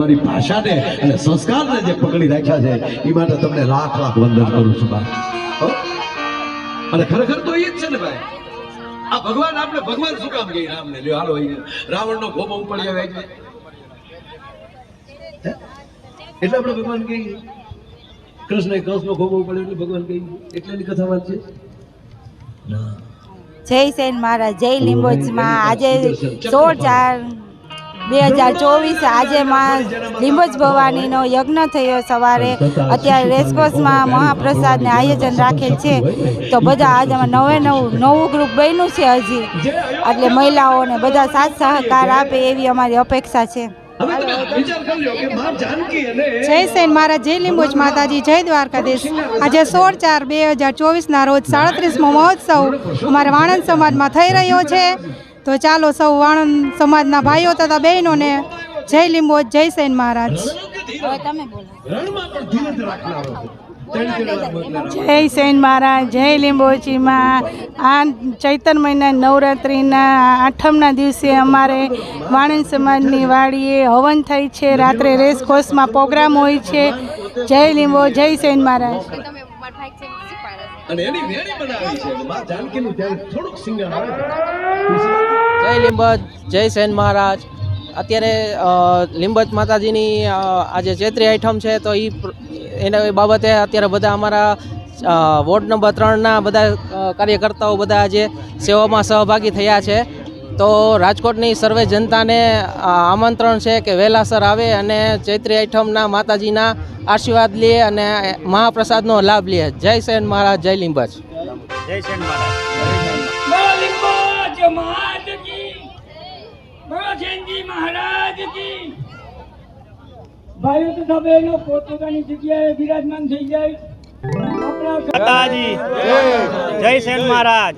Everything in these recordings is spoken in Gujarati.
તમારી ભાષાને અને સંસ્કારને જે પકડી રાખ્યા છે એ માટે તમને લાખ લાખ વંદન કરું છું ભાઈ અને ખરેખર તો એ જ છે ને ભાઈ. આ ભગવાન આપણે ભગવાન શું કામ કહી? રામને લ્યો હાલો રાવણ નો ખોબો ઉપડી આવે એટલે આપણે ભગવાન કહીએ. કૃષ્ણ કંસ નો ખોબો ઉપડ્યો એટલે ભગવાન કહીએ એટલે કથા વાત છે? જય સેન મહારાજ જય લીંબોચમાં. આજે સોળ ચાર બે હજાર ચોવીસ આજે માં લીંબજ ભવાનીનો યજ્ઞ થયો સવારે. અત્યારે રેસકોર્સમાં મહાપ્રસાદને આયોજન રાખેલ છે. તો બધા આજે નવે નવું નવું ગ્રુપ બન્યું છે હજી. એટલે મહિલાઓને બધા સાથ સહકાર આપે એવી અમારી અપેક્ષા છે. જય સેન મારા જય લીંબોચ માતાજી જય દ્વારકાધીશ. આજે સોળ ચાર બે હજાર ચોવીસના રોજ સાડત્રીસમો મહોત્સવ અમારા વાણંદ સમાજમાં થઈ રહ્યો છે. તો ચાલો સૌ વાણંદ સમાજના ભાઈઓ તથા બહેનોને જય લીંબો જય સેન મહારાજ. હવે તમે બોલો. રણમાં પણ ધીરજ રાખનારો છે. ત્રણ કિલોના બદલા જય સેન મહારાજ જય લીંબોચીમાં આ ચૈતન મહિના નવરાત્રિના આઠમના દિવસે અમારે વાણંદ સમાજની વાડીએ હવન થઈ છે. રાત્રે રેસ કોર્સમાં પ્રોગ્રામ હોય છે. જય લીંબો જય સેન મહારાજ. અને એની વેણી બનાવી છે. માં જાનકીનું ત્યાં થોડુંક સિંગર જય લીંબજ જય સેન મહારાજ. અત્યારે લિંબત લીંબજ માતાજીની આજે ચૈત્રી આઈટમ છે તો એ એના બાબતે અત્યારે બધા અમારા વોર્ડ નંબર ત્રણના બધા કાર્યકર્તાઓ બધા આજે સેવામાં સહભાગી થયા છે. તો રાજકોટની સર્વે જનતાને આમંત્રણ છે કે વહેલાસર આવે અને ચૈત્રી આઠમના માતાજીના આશીર્વાદ લે અને મહાપ્રસાદનો લાભ લે. જય સેન મહારાજ જય લીંબજ. જય સેન મહારાજ કી બોલો જૈનજી મહારાજ કી. ભાઈઓ તથા બહેનો પોતપોતાની જગ્યાએ બિરાજમાન થઈ જાય. આપણા માતાજી જય સેન મહારાજ.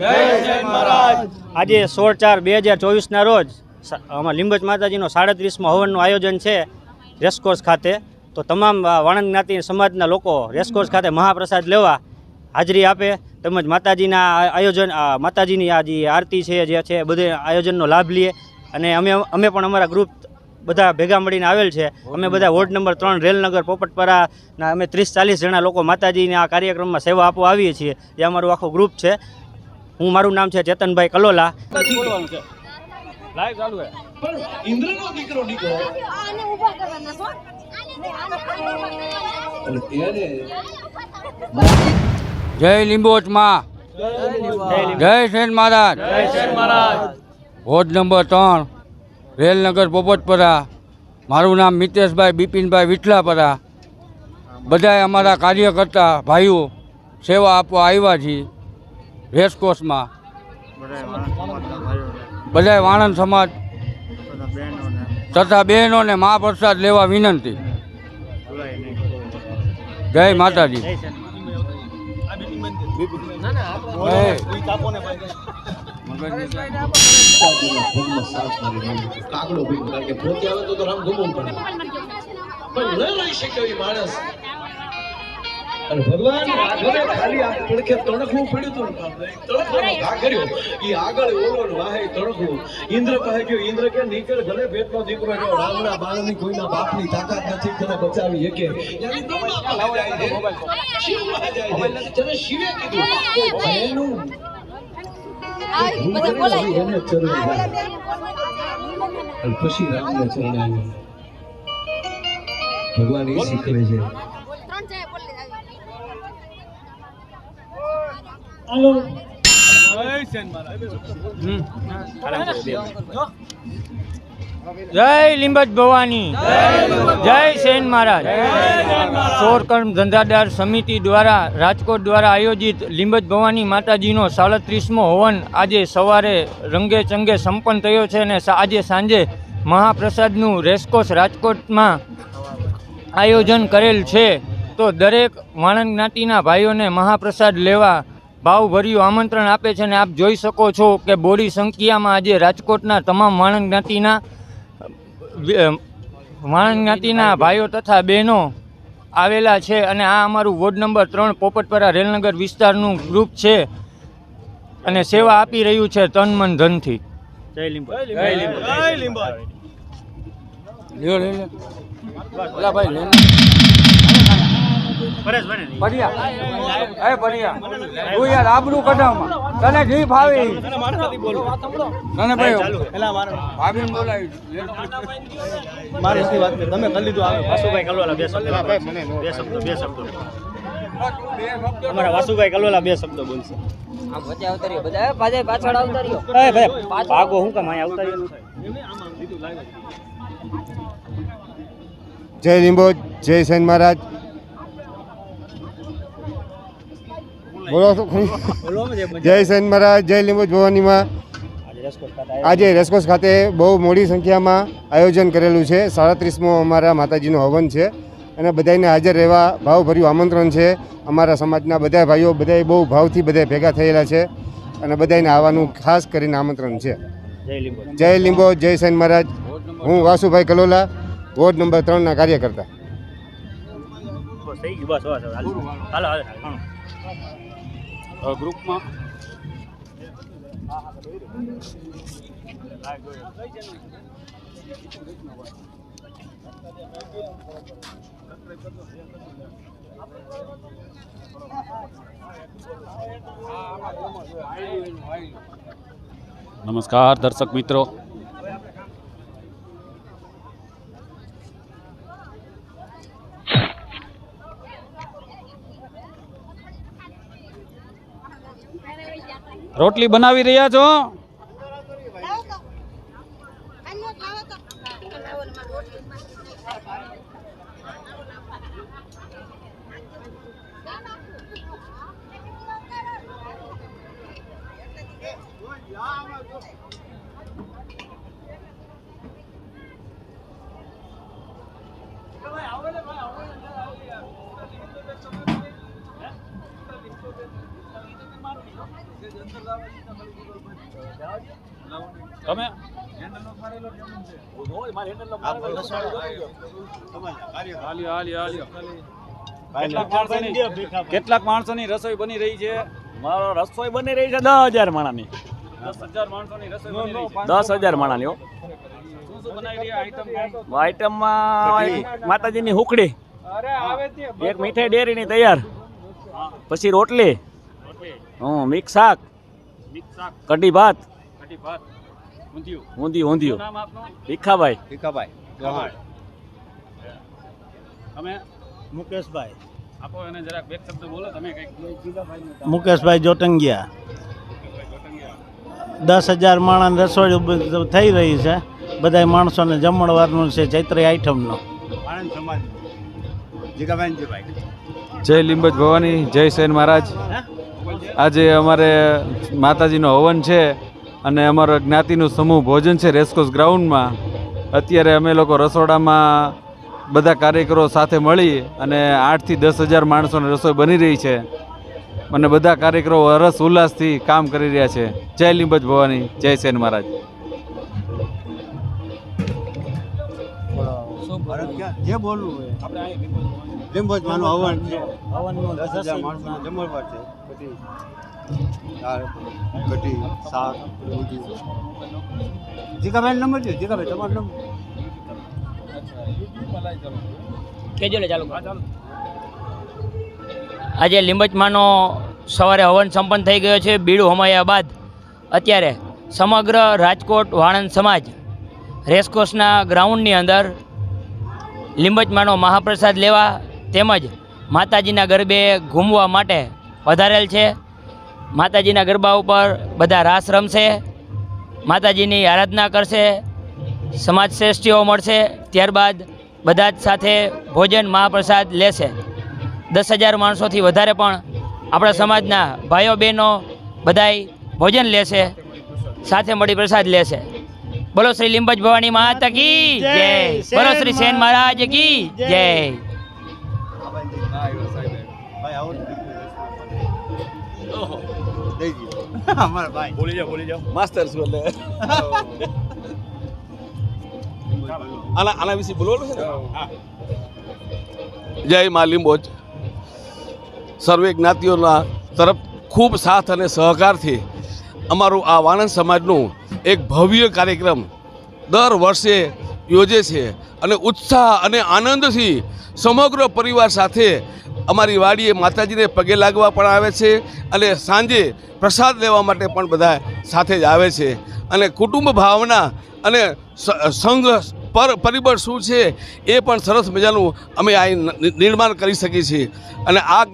આજે સોળ ચાર બે હજાર ચોવીસના રોજ અમારા લીંબજ માતાજીનો સાડત્રીસમો હવનનું આયોજન છે રેસકોર્સ ખાતે. તો તમામ વાણંદ જ્ઞાતિ સમાજના લોકો રેસકોર્સ ખાતે મહાપ્રસાદ લેવા હાજરી આપે. તેમજ માતાજીના આયોજન માતાજીની આ જે આરતી છે, જે છે, બધે આયોજનનો લાભ લઈએ અને અમે અમે પણ અમારા ગ્રુપ બધા ભેગા મળીને આવેલ છે. અમે બધા વોર્ડ નંબર ત્રણ રેલનગર પોપટપરાના અમે ત્રીસ ચાલીસ જણા લોકો માતાજીની આ કાર્યક્રમમાં સેવા આપવા આવીએ છીએ. એ અમારું આખું ગ્રુપ છે. હું મારું નામ છે ચેતનભાઈ કલોલા. પણ ઇન્દ્રનો દીકરો નીકળો. અને તેને જય લીંબોચમાં જય સેન મહારાજ. વોર્ડ નંબર ત્રણ રેલનગર પોપટપરા. મારું નામ મિતેશભાઈ બિપિનભાઈ વિઠલાપરા. બધાય અમારા કાર્યકર્તા ભાઈઓ સેવા આપવા આવ્યા છીએ. રેસકોર્સમાં. બધાય વાણંદ સમાજ. તથા બહેનોને મહાપ્રસાદ લેવા વિનંતી. જય માતાજી. ભૂમમાં સાત મારી નાખ્યો. કાગડો ભીગો. કે પોતે આવે તો તો રામ ગુમવું પડે. પણ ન લઈ શક્યો માણસ. અને ભગવાન રાઘવે ખાલી આ પડખે તણખવું પડ્યું હતું તણખવાનો ઘા કર્યો. ઈ આગળ ઓલો વાહે તણખવું ઇન્દ્ર કહે ગયો ઇન્દ્ર કે નીકળ ભલે પેટનો દીકરો રહ્યો રામના બાળની કોઈના બાપની તાકાત નથી તને બચાવી શકે. યાની જાય છે શિવ પાસે જાય છે તમે શિવે કીધું. કે ભયનું ભૂલ કરી એને ચરણે પછી રામને ચરણે ભગવાન એ શીખવે છે. હાલો. જય લીંબજ ભવાની. જય સેન મહારાજ. સોરકર્મ ધંધાદાર સમિતિ દ્વારા, રાજકોટ દ્વારા આયોજિત લીંબજ ભવાની માતાજીનો સાડત્રીસમો હવન આજે સવારે રંગે ચંગે સંપન્ન થયો છે અને આજે સાંજે મહાપ્રસાદનું રેસકોસ રાજકોટમાં આયોજન કરેલ છે. તો દરેક વાણંદ જ્ઞાતિના ભાઈઓને મહાપ્રસાદ લેવા ભાવભર્યું આમંત્રણ આપે છે અને આપ જોઈ શકો છો કે બોડી સંખ્યામાં આજે રાજકોટના તમામ વાણંદ જ્ઞાતિના વાણંદ જ્ઞાતિના ભાઈઓ તથા બહેનો આવેલા છે અને આ અમારું વોર્ડ નંબર ત્રણ પોપટપરા રેલનગર વિસ્તારનું ગ્રુપ છે અને સેવા આપી રહ્યું છે તન મન ધનથી. જય લીંબા. જય લીંબા. જય લીંબા. લ્યો લ્યો ઓલા ભાઈ લેન એ પડિયા તું યાર આબરૂ કઢાવમાં. તને જી ફાવે તને ભાઈ ભાભીને બોલાવી મારી વાત તમે કરી લીધું આવે વાસુભાઈ કલોલા બે શબ્દ. બે શબ્દો બે શબ્દો. અમારા વાસુભાઈ કલોલા બે શબ્દો બોલશે. એ ભાઈ ભાગો હું કામ અહીંયા આવતા જય લીંબોજ જય સૈન મહારાજ. બોલો જય સૈન મહારાજ જય લીંબોજ ભવાનીમાં આજે રેસકોર્સ ખાતે બહુ મોડી સંખ્યામાં આયોજન કરેલું છે. સાડત્રીસમો અમારા માતાજીનો હવન છે. અને બધાને હાજર રહેવા ભાવભર્યું આમંત્રણ છે. અમારા સમાજના બધા ભાઈઓ બધાય બહુ ભાવથી બધા ભેગા થયેલા છે. અને બધાને આવવાનું ખાસ કરીને આમંત્રણ છે. જય લીંબો. જય સૈન મહારાજ. હું વાસુભાઈ કલોલા વોર્ડ નંબર ત્રણના કાર્યકર્તા. બસ થઈ ગયું બસ બસ હાલો હાલો. ગ્રુપમાં. નમસ્કાર દર્શક મિત્રો. રોટલી બનાવી રહ્યા છો? કેટલાક માણસોની ની રસોઈ બની રહી છે. મારો રસોઈ બની રહી છે દસ હજાર માણાની. દસ હજાર માણસોની રસોઈ બની રહી દસ હજાર માણાની હો. શું શું બનાવી રહ્યા આઈટમમાં? માતાજી ની હુકડી અરે આવે તે એક મીઠાઈ ડેરીની તૈયાર પછી રોટલી હમ હં મિક્સ શાક. કઢી ભાત કઢી ભાત, ઊંધિયું. ઊંધિયું? ભીખાભાઈ. ભીખાભાઈ. તમે મુકેશભાઈ. આપો એને જરાક બે શબ્દ બોલો તમે કંઈક મુકેશભાઈ જોટંગિયા. દસ હજાર માણસ રસોઈ થઈ રહી છે. બધા માણસોને જમણવારનું છે ચૈત્રી આઈટમનો જય લીંબજ ભવાની જય સૈન મહારાજ. આજે અમારે માતાજીનો હવન છે અને અમારો જ્ઞાતિનું સમૂહ ભોજન છે રેસકોસ ગ્રાઉન્ડમાં. અત્યારે અમે લોકો રસોડામાં બધા કાર્યકરો સાથે મળી અને આઠથી દસ હજાર માણસોની રસોઈ બની રહી છે. અને બધા કાર્યકરો હરસ ઉલ્લાસથી કામ કરી રહ્યા છે. જય લીંબજ ભવાની જય સેન મહારાજ. જે બોલવું હોય. લીંબોજ માનું હવન છે. જીગાભાઈ નંબર છે? જીગાભાઈ તમારો નંબર? આજે લીંબચમાંનો સવારે હવન સંપન્ન થઈ ગયો છે, બીડું હમાયા બાદ. અત્યારે સમગ્ર રાજકોટ વાણંદ સમાજ રેસકોર્સના ગ્રાઉન્ડની અંદર લીંબચમાંનો મહાપ્રસાદ લેવા તેમજ માતાજીના ગરબે ઘૂમવા માટે વધારેલ છે. માતાજીના ગરબા ઉપર બધા રાસ રમશે, માતાજીની આરાધના કરશે સમાજ શ્રેષ્ઠીઓ મળશે. ત્યારબાદ બધા જ સાથે ભોજન મહાપ્રસાદ લેશે. દસ હજાર માણસોથી વધારે પણ આપણા સમાજના ભાઈઓ બહેનો બધાય ભોજન લેશે સાથે મળી પ્રસાદ લેશે. બોલો શ્રી લીંબજ ભવાની માતા કી જય. બોલો શ્રી સેન મહારાજ કી જય. અમારા ભાઈ. બોલી જાઓ બોલી જાઓ. માસ્ટર છું એટલે આના આના વિશે બોલવાનું છે જય મા લીંબોજ. સર્વે જ્ઞાતિઓના તરફ ખૂબ સાથ અને સહકારથી અમારું આ વાણંદ સમાજનું એક ભવ્ય કાર્યક્રમ દર વર્ષે યોજે છે અને ઉત્સાહ અને આનંદથી સમગ્ર પરિવાર સાથે અમારી વાડીએ માતાજીને પગે લાગવા પણ આવે છે અને સાંજે પ્રસાદ લેવા માટે પણ બધા સાથે જ આવે છે. અને કુટુંબ ભાવના અને સંઘ પર, પરિબળ શું છે એ પણ સરસ મજાનું અમે આ નિર્માણ કરી શકીએ છીએ. અને આ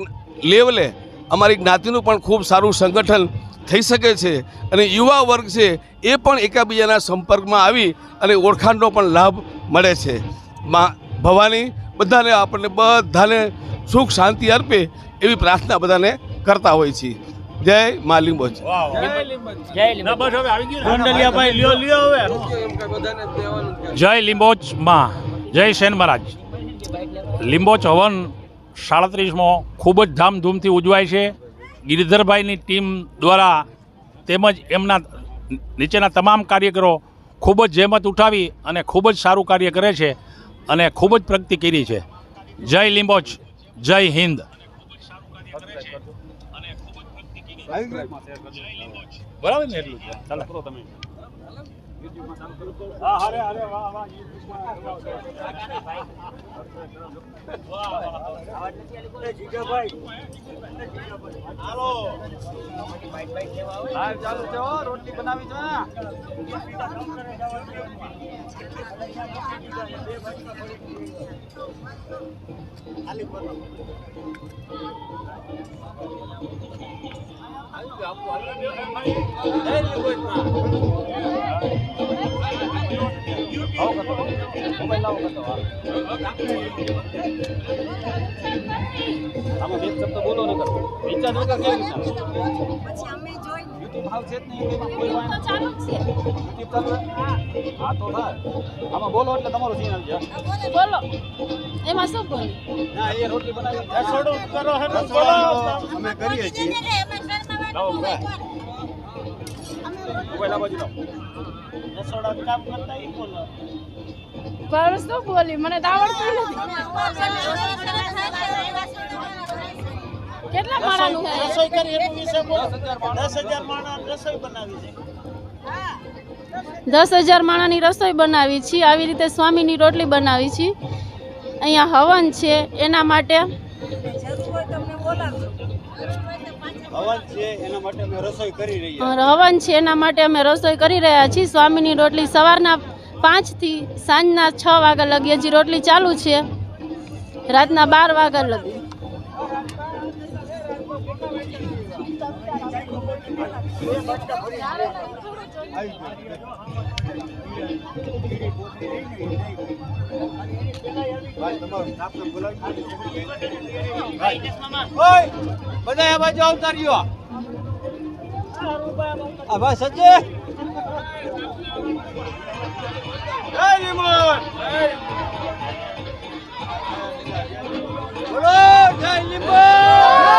લેવલે અમારી જ્ઞાતિનું પણ ખૂબ સારું સંગઠન થઈ શકે છે અને યુવા વર્ગ છે એ પણ એકાબીજાના સંપર્કમાં આવી અને ઓળખાણનો પણ લાભ મળે છે. માં ભવાની બધાને આપણને બધાને સુખ શાંતિ અર્પે એવી પ્રાર્થના બધાને કરતા હોય છે જય મા લીંબોજ ગોંડલિયાભાઈ લ્યો લ્યો હવે. જય લીંબોજમાં. જય સેન મહારાજ. લીંબોચ હવન સાડત્રીસમો ખૂબ જ ધામધૂમથી ઉજવાય છે. ગિરિધરભાઈની ટીમ દ્વારા તેમજ એમના નીચેના તમામ કાર્યકરો ખૂબ જ જહેમત ઉઠાવી અને ખૂબ જ સારું કાર્ય કરે છે અને ખૂબ જ પ્રગતિ કરી છે. જય લીંબોચ. જય હિન્દ. બરાબર ને એટલું ચાલો. તમે. હા અરે હારે વાહ વાહ ચાલુ છે હો, રોટલી બનાવી છે ને આમાં બે શબ્દ બોલો ને વિચાર વગર કેવી રીતના યુટ્યુબ હાવ છે જ નહીં એમાં કોઈ યુટ્યુબ ચાલુ હા તો થાય આમાં બોલો એટલે તમારું સીન આવી બોલો એમાં શું બોલ ના એ રોટલી બનાવી રસોડું કરો હે ને બોલો અમે કરીએ છીએ. લાવો મોબાઈલ બાજુ બોલો. મને તો આવડતું નથી. કેટલા માણાનું રસોઈ કરી એનું વિશે બોલો. દસ હજાર માણસ રસોઈ બનાવી છે. દસ હજાર માણાની રસોઈ બનાવી છીએ આવી રીતે સ્વામીની રોટલી બનાવી છીએ અહીંયા હવન છે એના માટે હવન છે એના માટે અમે રસોઈ કરી રહ્યા હવન છે એના માટે અમે રસોઈ કરી રહ્યા છીએ. સ્વામીની રોટલી સવારના પાંચથી સાંજના છ વાગ્યા લગી. હજી રોટલી ચાલુ છે. રાતના બાર વાગ્યા લગી. ઓય બધા આ બાજુ આવતા રહ્યો આ ભાઈ લીમોન બોલો જય લીમોન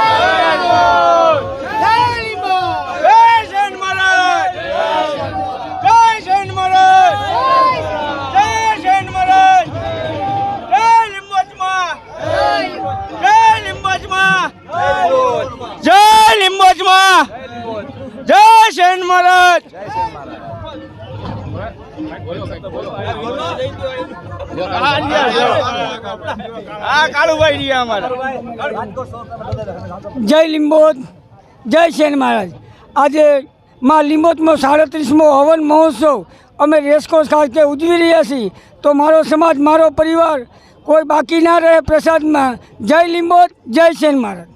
જૈન મહારાજ. જય લીંબોદ જય સેન મહારાજ. આજે માં લીંબોદમાં સાડત્રીસમો હવન મહોત્સવ. અમે રેસકોર્સ ખાતે ઉજવી રહ્યા છીએ. તો મારો સમાજ મારો પરિવાર કોઈ બાકી ના રહે પ્રસાદમાં. જય લીંબોદ જય શેન મહારાજ.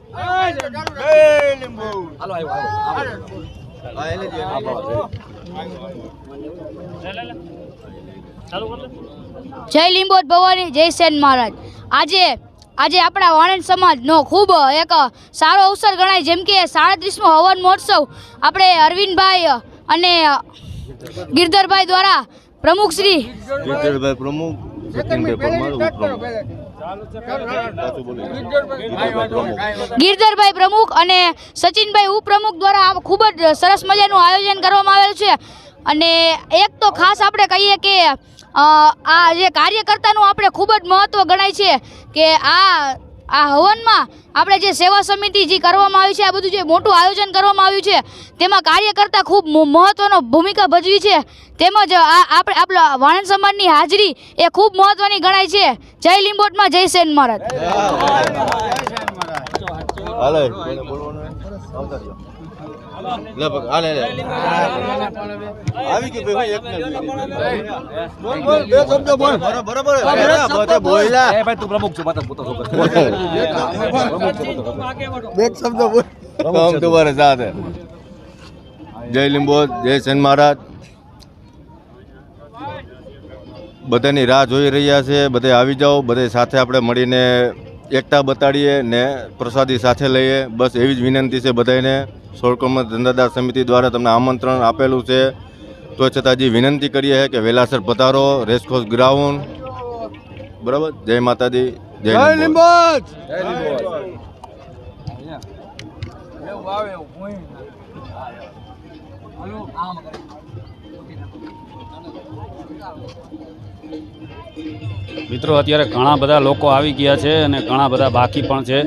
જય લીંબુ લીંબોદ ભવાની, જય સેન મહારાજ. આજે આજે આપણા વાણંદ સમાજનો ખૂબ એક સારો અવસર ગણાય, જેમ કે સાડત્રીસમો હવન મહોત્સવ. આપણે અરવિંદભાઈ અને ગિરધરભાઈ દ્વારા પ્રમુખ શ્રી પ્રમુખ. ગિરધરભાઈ પ્રમુખ અને સચિનભાઈ ઉપપ્રમુખ દ્વારા ખૂબ જ સરસ મજાનું આયોજન કરવામાં આવેલું છે. અને એક તો ખાસ આપણે કહીએ કે આ જે કાર્યકર્તાનું આપણે ખૂબ જ મહત્ત્વ ગણાય છે કે આ આ હવનમાં આપણે જે સેવા સમિતિ જે કરવામાં આવી છે આ બધું જે મોટું આયોજન કરવામાં આવ્યું છે તેમાં કાર્યકર્તા ખૂબ મહત્ત્વનો ભૂમિકા ભજવી છે. તેમજ આ આપણે આપણા વાણંદ સમાજની હાજરી એ ખૂબ મહત્ત્વની ગણાય છે. જય લીંબોટમાં જય સેન મહારાજ. લગભગ હાલે આવી ગયું ભાઈ એક બોલ બોલ બે શબ્દ બોલ. બરોબર. બધે બોલ્યા. એ ભાઈ તું પ્રમુખ છો માતા પોતા છોકર બે શબ્દ બોલ. પ્રમુખ તમારે સાથે જય લીંબોદ જય સેન મહારાજ. બધાની રાહ જોઈ રહ્યા છે બધે આવી જાઓ બધે સાથે આપણે મળીને એકતા બતાડીએ ને પ્રસાદી સાથે લઈએ. બસ એવી જ વિનંતી છે બધાને સોળકર્મ ધંધાદાર સમિતિ દ્વારા તમને આમંત્રણ આપેલું છે. તો છતાં જે વિનંતી કરીએ છે કે વેલાસર પધારો રેસકોર્સ ગ્રાઉન્ડ. બરાબર? જય માતાજી જય લીંબોદ. મિત્રો અત્યારે ઘણા બધા લોકો આવી ગયા છે અને ઘણા બધા બાકી પણ છે.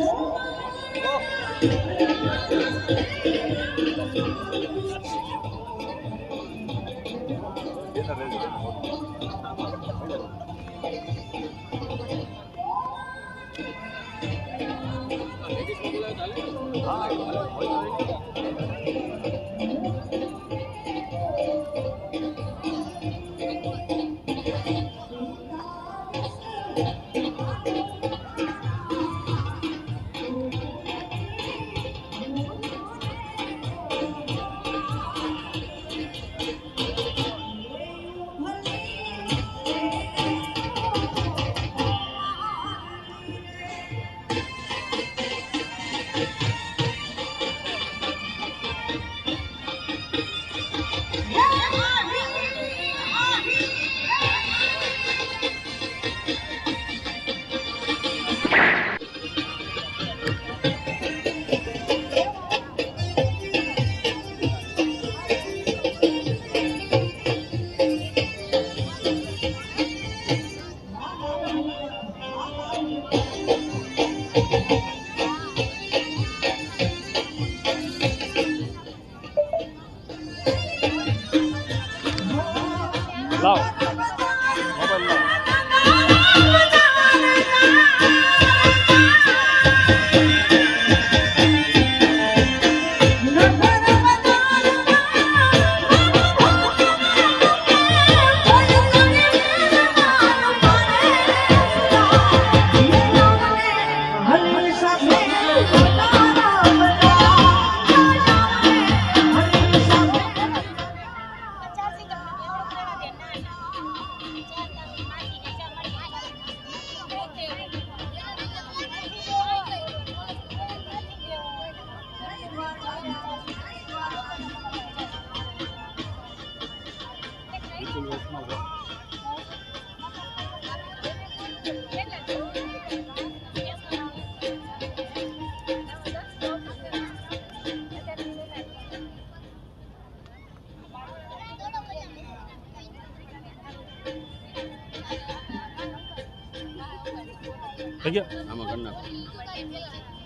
થઈ ગયા આમાં કરી નાખો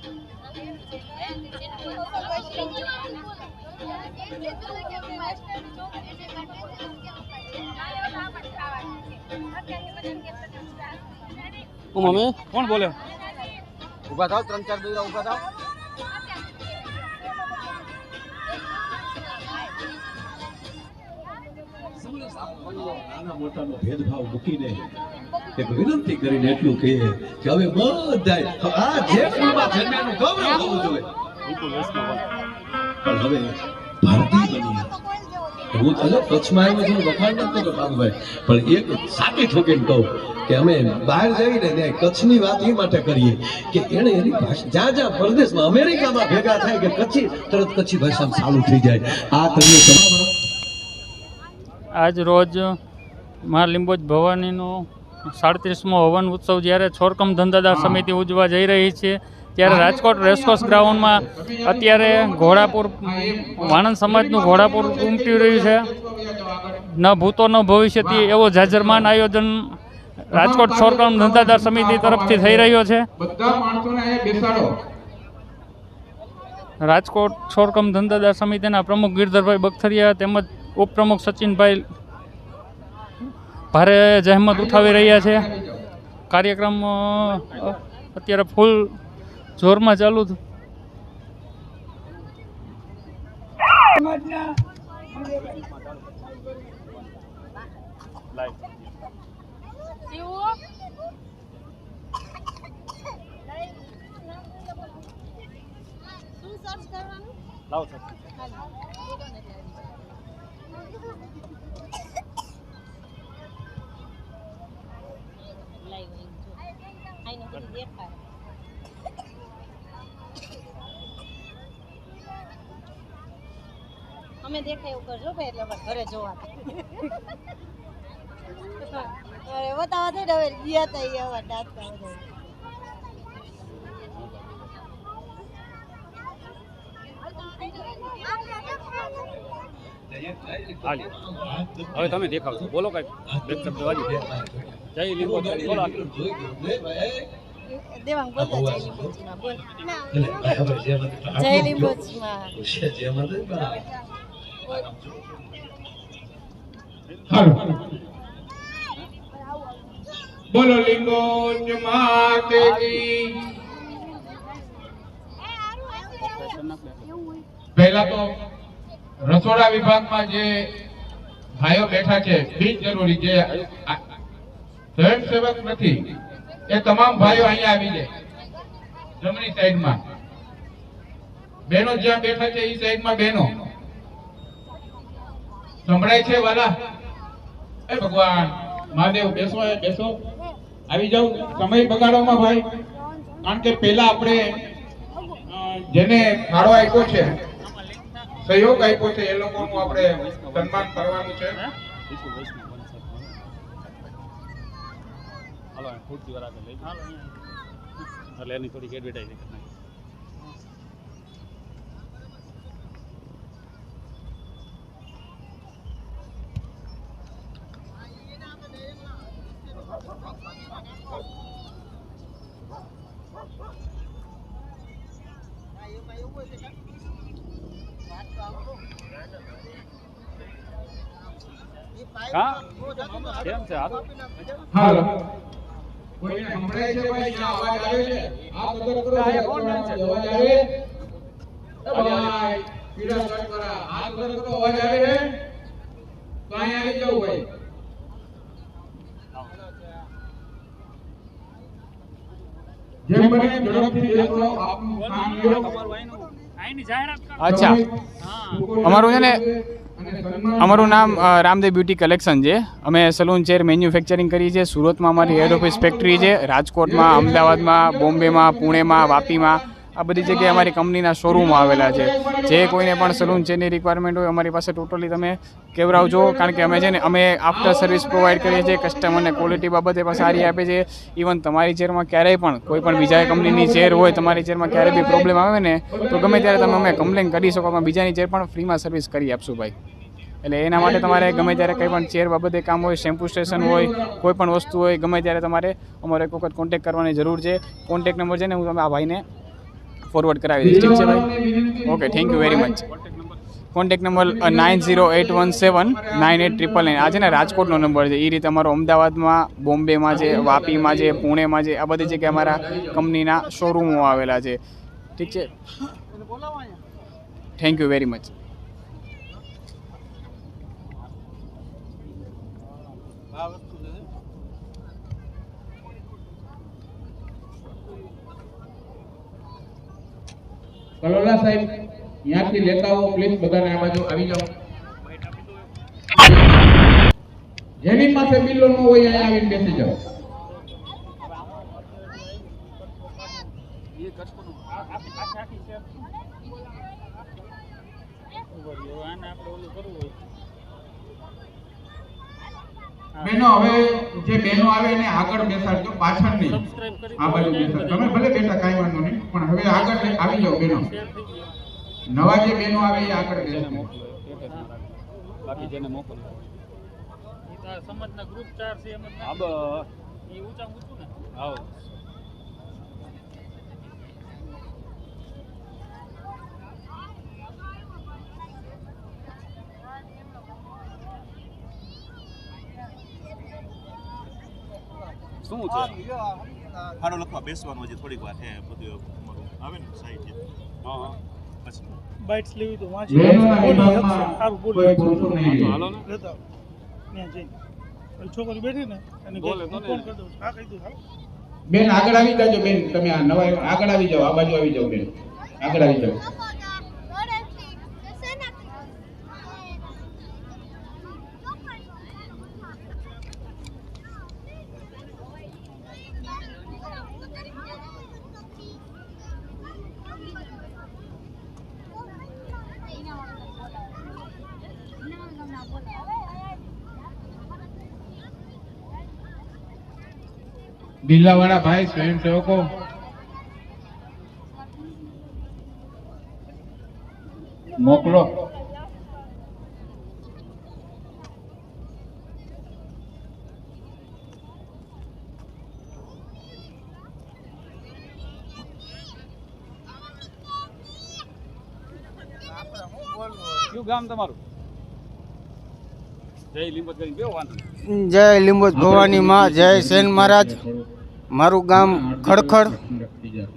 મમ્મી કોણ બોલે? ઊભા થાવ ત્રણ ચાર દીકરા ઊભા થાવ. નાના મોટાનો ભેદભાવ મૂકીને એક વિનંતી કરીને એટલું કહીએ કે હવે બધાય આ જે કુળમાં જન્મ્યાનું ગૌરવ હોવું જોઈએ. પણ હવે ભારતીય બની હું તો કચ્છમાં આવ્યો છું વખાણ નથી કરતો કામભાઈ પણ એક સાચી ઠોકીને કહું કે અમે બહાર જઈને ત્યાં કચ્છની વાત એ માટે કરીએ કે એણે એની ભાષા જ્યાં જ્યાં પરદેશમાં અમેરિકામાં ભેગા થાય કે કચ્છી તરત કચ્છી ભાષામાં ચાલુ થઈ જાય. આ તમને તમારા આજ રોજ મા લીંબોજ ભવાનીનો સાડત્રીસમો હવન ઉત્સવ જ્યારે છોરકમ ધંધાદાર સમિતિ ઉજવા જઈ રહી છે ત્યારે રાજકોટ રેસકોર્સ ગ્રાઉન્ડમાં અત્યારે ઘોડાપુર વાણંદ સમાજનું ઘોડાપુર ઉમટી રહ્યું છે. ન ભૂતો ન ભવિષ્યથી એવો જાજરમાન આયોજન રાજકોટ છોરકમ ધંધાદાર સમિતિ તરફથી થઈ રહ્યો છે. રાજકોટ છોરકમ ધંધાદાર સમિતિના પ્રમુખ ગિરધરભાઈ બખથરિયા તેમજ ઉપપ્રમુખ સચિનભાઈ ભારે જહેમત ઉઠાવી રહ્યા છે. કાર્યક્રમ અત્યારે ફૂલ જોરમાં ચાલુ છે. લાવો અમે દેખાય એવું કરજો ભાઈ એટલે ઘરે જોવા. અરે બતાવો થઈ હવે ગયા તા એ હવે બધા હવે તમે દેખાવશો બોલો કઈ. જય લીંબો બોલો બોલ માતે પહેલા તો રસોડા વિભાગમાં જે ભાઈઓ બેઠા છે બિનજરૂરી જે સ્વયંસેવક નથી એ તમામ ભાઈઓ અહીંયા આવી જાય. જમણી સાઈડમાં. બહેનો જ્યાં બેઠા છે એ સાઈડમાં બહેનો સંભળાય છે વાલા? એ ભગવાન, મહાદેવ, બેસો બેસો. આવી જાવ સમય બગાડવામાં ભાઈ. કારણ કે પેલા આપણે જેને ફાળો આપ્યો છે, સહયોગ આપ્યો છે, એ લોકોનું આપણે સન્માન કરવાનું છે. હાલો ખુરશી વાળા આગળ લઈ જાઓ. એટલે એની થોડીક એડવર્ટાઇઝિંગ કરી નાખી. હા કેમ છે? હાલો. હાલો. કોઈને સંભળાય છે ભાઈ ત્યાં અવાજ આવે છે? આ કદર કરો હા, કોણ બેન છે? અવાજ આવે ભાઈ પીડા શર્ટ વાળા આ કદર કરો અવાજ આવે છે? તો અહીંયા આવી જાવ ભાઈ. જેમ બને ઝડપથી બેસો આપનું કામ લ્યો અચ્છા. અમારું છે ને અમારું નામ રામદેવ બ્યુટી કલેક્શન છે. અમે સલૂન ચેર મેન્યુફેક્ચરિંગ કરીએ છીએ સુરતમાં અમારી હેડ ઓફિસ ફેક્ટરી છે. રાજકોટમાં, અમદાવાદમાં, બોમ્બેમાં, પુણેમાં, વાપીમાં, આ બધી જગ્યાએ અમારી કંપનીના શોરૂમ આવેલા છે. જે કોઈને પણ સલૂન ચેરની રિક્વાયરમેન્ટ હોય, અમારી પાસે ટોટલી તમે કેવરાવજો. કારણ કે અમે છે ને, અમે આફ્ટર સર્વિસ પ્રોવાઈડ કરીએ છીએ કસ્ટમરને ક્વોલિટી બાબતે પણ સારી આપે છે. ઇવન તમારી ચેરમાં ક્યારેય પણ, કોઈ પણ બીજા કંપનીની ચેર હોય, તમારી ચેરમાં ક્યારેય બી પ્રોબ્લેમ આવે ને, તો ગમે ત્યારે તમે અમે કમ્પ્લેન કરી શકો અમે બીજાની ચેર પણ ફ્રીમાં સર્વિસ કરી આપશું ભાઈ. એટલે એના માટે તમારે ગમે ત્યારે કંઈ પણ ચેર બાબતે કામ હોય શેમ્પુ સ્ટેશન હોય કોઈ પણ વસ્તુ હોય ગમે ત્યારે તમારે અમારો એક વખત કોન્ટેક કરવાની જરૂર છે. કોન્ટેક નંબર છે ને હું તમે આ ભાઈને ફોરવર્ડ કરાવી દઈશ. ઠીક છે ભાઈ? Okay thank you very much contact number nine zero eight one seven nine eight triple nine આ છે ને રાજકોટનો નંબર છે. એ રીતે અમારો અમદાવાદમાં બોમ્બેમાં છે વાપીમાં છે પુણેમાં છે આ બધી જગ્યાએ અમારા કંપનીના શોરૂમો આવેલા છે. ઠીક છે? Thank you very much Kalola સાહેબ ત્યાંથી લેતા આવો પ્લીઝ બધાને આ બાજુ આવી જાઓ જેની પાસે બિલ્લો ન હોય અહીંયા આવીને બેસી જાઓ બહેનો હવે જે બહેનો આવે એને આગળ બેસાડજો પાછળ નહીં. આ બાજુ બેસાડ તમે ભલે બેટા કાંઈ વાંધો નહીં પણ હવે આગળ આવી જાઓ બહેનો નવા જે બહેનો આવે એ આગળ બેસજો બાકી જેને મોકલો. સમજના ગ્રુપ ચાર છે એમ જ હા બ- શું છે? હારો લખવા બેસવાનો હજી થોડીક વાર છે બધું આવે ને સાહિત્ય હા પછી. બાઇટ્સ લેવી તો વાંચી. સારું બોલી. હાલો ને. ત્યાં જઈને. છોકરી બેઠી ને અને બોલે હું ફોન કરી દઉં હા કહી દઉં. બેન આગળ આવી જાજો બેન. તમે આ નવા આગળ આવી જાઓ આ બાજુ આવી જાઓ બેન. આગળ આવી જાઓ. બિલ્લાવાળા ભાઈ સ્વયંસેવકો. મોકલો. કયું ગામ તમારું? જય નહીં. જય લીંબોજ ભવાની માં જય સેન મહારાજ. મારું ગામ ખડખડ,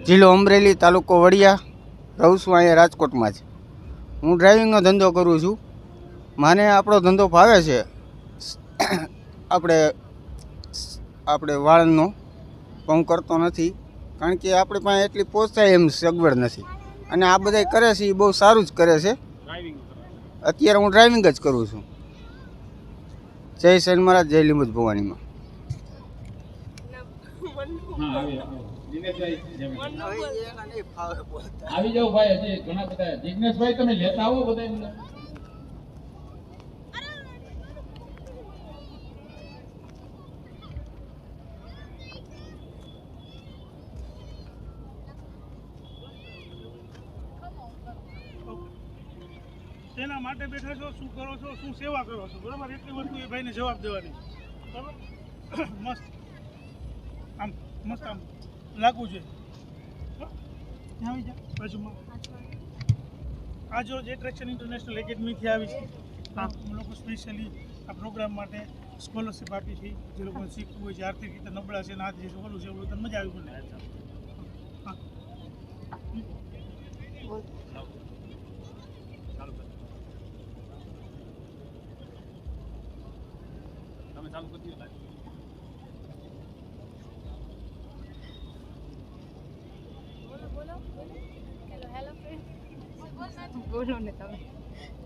જિલ્લો અમરેલી, તાલુકો વડિયા, રહું છું અહીંયા રાજકોટમાં જ. હું ડ્રાઇવિંગનો ધંધો કરું છું. મને આપણો ધંધો ફાવે છે. આપણે આપણે વાળનો પણ કરતો નથી. કારણ કે આપણી પાસે એટલી પહોંચાય એમ સગવડ નથી. અને આ બધા કરે છે એ બહુ સારું જ કરે છે. અત્યારે હું ડ્રાઇવિંગ જ કરું છું. જય સેન મહારાજ, જય લીંબોજ ભવાનીમાં. આવી જાઓ ભાઈ હજી ઘણા બધા. જિજ્ઞેશભાઈ તમે લેતા આવો બધા એમને. માટે બેઠા છો શું કરો છો શું સેવા કરો છો? બરાબર? એટલી વસ્તુ એ ભાઈને જવાબ દેવાની. બરાબર? મસ્ત. આમ મસ્ત આમ લાગવું જોઈએ. હો? ત્યાં આવી જા બાજુમાં. આ રોજ એટ્રેક્શન ઇન્ટરનેશનલ એકેડમીથી આવી છે. હા. હું લોકો સ્પેશિયલી આ પ્રોગ્રામ માટે સ્કોલરશિપ આપી છે. જે લોકોને શીખવું હોય છે આર્થિક રીતે નબળા છે ને આ જે ઓલું છે ઓલું તમને મજા આવી મને હા તમે ચાલુ કરી દો બોલો ને તમે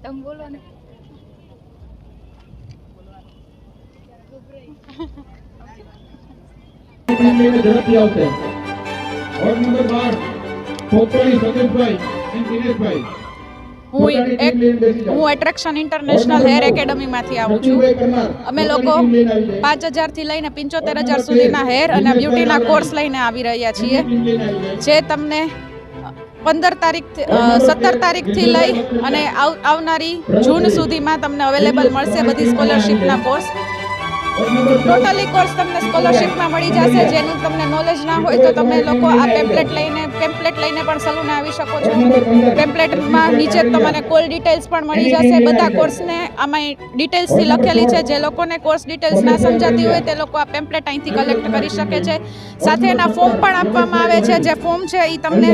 તમે બોલો ને લઈને ઝડપથી આવશે. વોર્ડ નંબર બાર પોપટણી સતીશભાઈ અને દિનેશભાઈ. હું એક હું એટ્રેક્શન ઇન્ટરનેશનલ હેર એકેડમીમાંથી આવું છું. અમે લોકો પાંચ હજારથી લઈને પંચોતેર હજાર સુધીના હેર અને બ્યુટીના કોર્સ લઈને આવી રહ્યા છીએ. જે તમને પંદર તારીખ સત્તર તારીખથી લઈ અને આવ- આવનારી જૂન સુધીમાં તમને અવેલેબલ મળશે બધી સ્કોલરશિપના કોર્સ ટોટલી કોર્સ તમને સ્કોલરશિપમાં મળી જશે. જેનું તમને નોલેજ ના હોય તો તમે લોકો આ પેમ્પલેટ લઈને પેમ્પલેટ લઈને પણ સલૂન આવી શકો છો. પેમ્પલેટમાં નીચે તમને કોલ ડિટેલ્સ પણ મળી જશે. બધા કોર્સને આમાં ડિટેલ્સથી લખેલી છે. જે લોકોને કોર્સ ડિટેલ્સ ના સમજાતી હોય તે લોકો આ પેમ્પલેટ અહીંથી કલેક્ટ કરી શકે છે. સાથે એના ફોર્મ પણ આપવામાં આવે છે. જે ફોર્મ છે એ તમને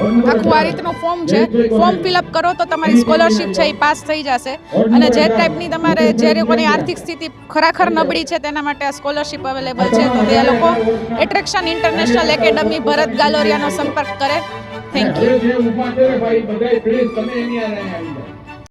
આખું આ ફોર્મ છે ફોર્મ ફિલઅપ કરો તો તમારી સ્કોલરશિપ છે એ પાસ થઈ જશે. અને જે ટાઈપની તમારે જે લોકોની આર્થિક સ્થિતિ ખરેખર નબળી છે તેના માટે આ સ્કોલરશિપ અવેલેબલ છે. તો તે લોકો એટ્રેક્શન ઇન્ટરનેશનલ એકેડમી ભરત ગાલોરિયાનો સંપર્ક કરે. Thank you